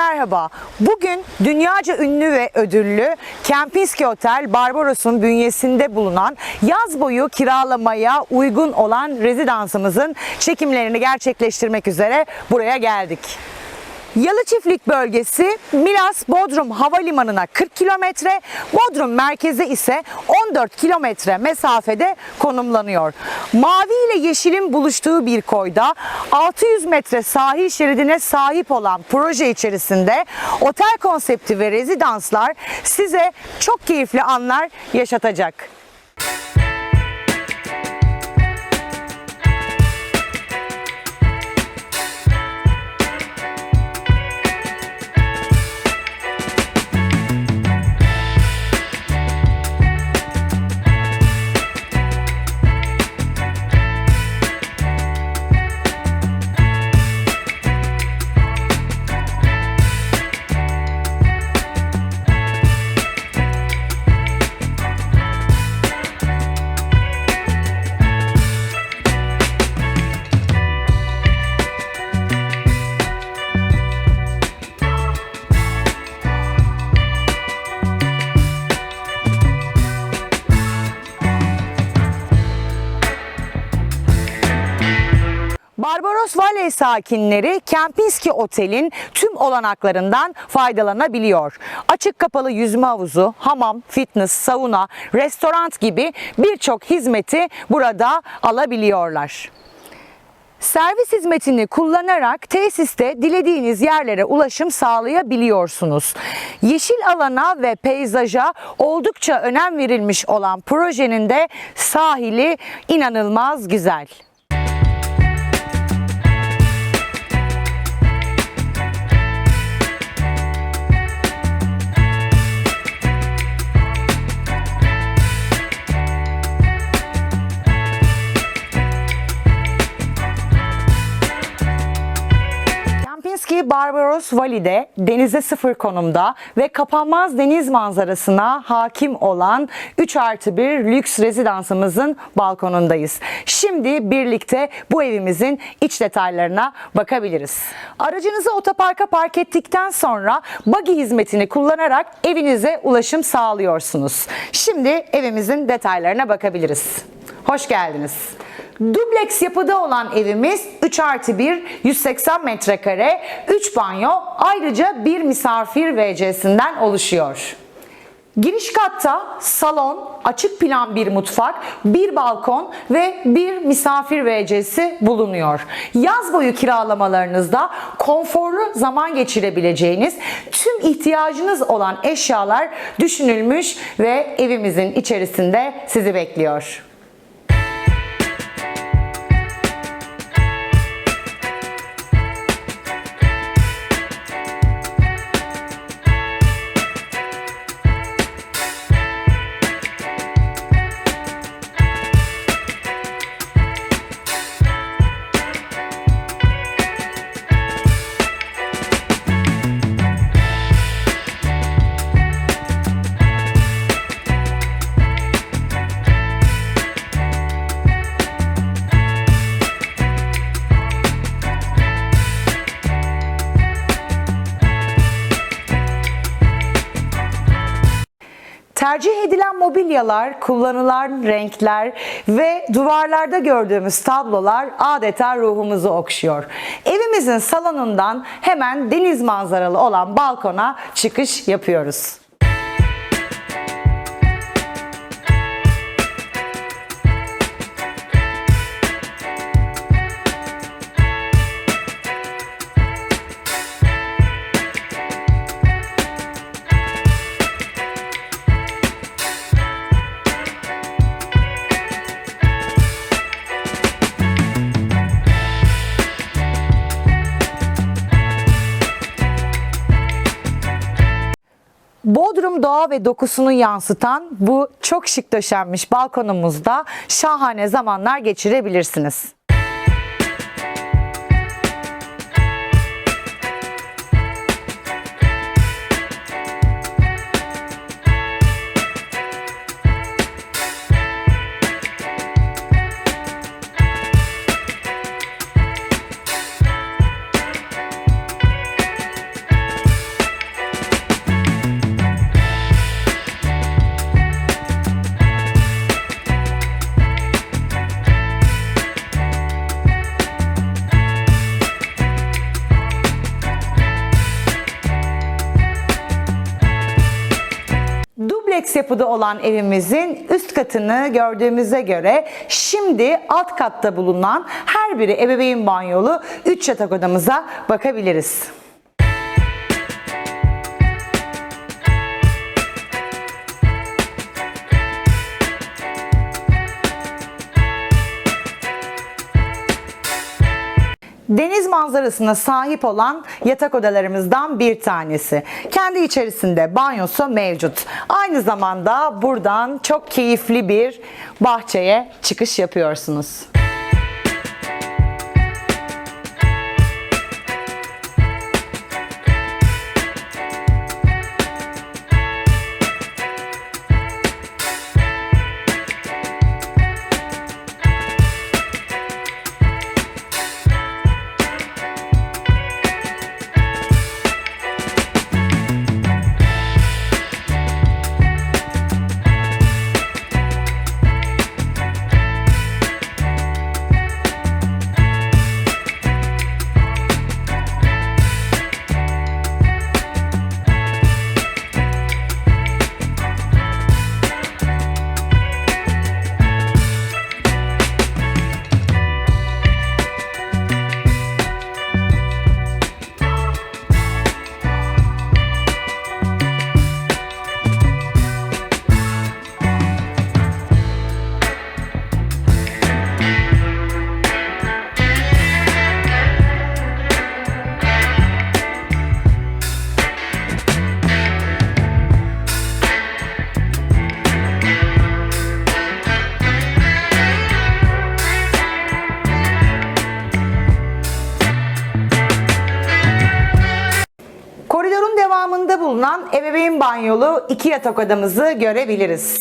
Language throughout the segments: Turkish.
Merhaba. Bugün dünyaca ünlü ve ödüllü Kempinski Otel Barbaros'un bünyesinde bulunan yaz boyu kiralamaya uygun olan rezidansımızın çekimlerini gerçekleştirmek üzere buraya geldik. Yalı Çiftlik bölgesi Milas Bodrum Havalimanı'na 40 kilometre, Bodrum merkeze ise 14 kilometre mesafede konumlanıyor. Mavi ile yeşilin buluştuğu bir koyda 600 metre sahil şeridine sahip olan proje içerisinde otel konsepti ve rezidanslar size çok keyifli anlar yaşatacak. Barbaros Valley sakinleri Kempinski Otel'in tüm olanaklarından faydalanabiliyor. Açık kapalı yüzme havuzu, hamam, fitness, sauna, restoran gibi birçok hizmeti burada alabiliyorlar. Servis hizmetini kullanarak tesiste dilediğiniz yerlere ulaşım sağlayabiliyorsunuz. Yeşil alana ve peyzaja oldukça önem verilmiş olan projenin de sahili inanılmaz güzel. Barbaros Valley'de denize sıfır konumda ve kapanmaz deniz manzarasına hakim olan 3 artı 1 lüks rezidansımızın balkonundayız. Şimdi birlikte bu evimizin iç detaylarına bakabiliriz. Aracınızı otoparka park ettikten sonra buggy hizmetini kullanarak evinize ulaşım sağlıyorsunuz. Şimdi evimizin detaylarına bakabiliriz. Hoş geldiniz. Dubleks yapıda olan evimiz 3 artı 1, 180 metrekare, 3 banyo, ayrıca bir misafir WC'sinden oluşuyor. Giriş katta salon, açık plan bir mutfak, bir balkon ve bir misafir WC'si bulunuyor. Yaz boyu kiralamalarınızda konforlu zaman geçirebileceğiniz tüm ihtiyacınız olan eşyalar düşünülmüş ve evimizin içerisinde sizi bekliyor. Tercih edilen mobilyalar, kullanılan renkler ve duvarlarda gördüğümüz tablolar adeta ruhumuzu okşuyor. Evimizin salonundan hemen deniz manzaralı olan balkona çıkış yapıyoruz. Doğa ve dokusunu yansıtan bu çok şık döşenmiş balkonumuzda şahane zamanlar geçirebilirsiniz. Dubleks yapıda olan evimizin üst katını gördüğümüze göre şimdi alt katta bulunan her biri ebeveyn banyolu 3 yatak odamıza bakabiliriz. Deniz manzarasına sahip olan yatak odalarımızdan bir tanesi. Kendi içerisinde banyosu mevcut. Aynı zamanda buradan çok keyifli bir bahçeye çıkış yapıyorsunuz. Banyolu iki yatak odamızı görebiliriz.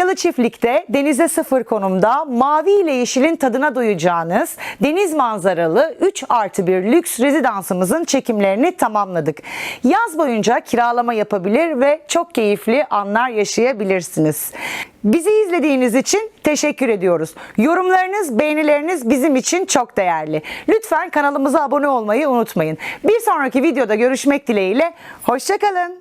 Bodrum Yalı Çiftlik'te denize sıfır konumda mavi ile yeşilin tadına doyacağınız deniz manzaralı 3 artı 1 lüks rezidansımızın çekimlerini tamamladık. Yaz boyunca kiralama yapabilir ve çok keyifli anlar yaşayabilirsiniz. Bizi izlediğiniz için teşekkür ediyoruz. Yorumlarınız, beğenileriniz bizim için çok değerli. Lütfen kanalımıza abone olmayı unutmayın. Bir sonraki videoda görüşmek dileğiyle. Hoşçakalın.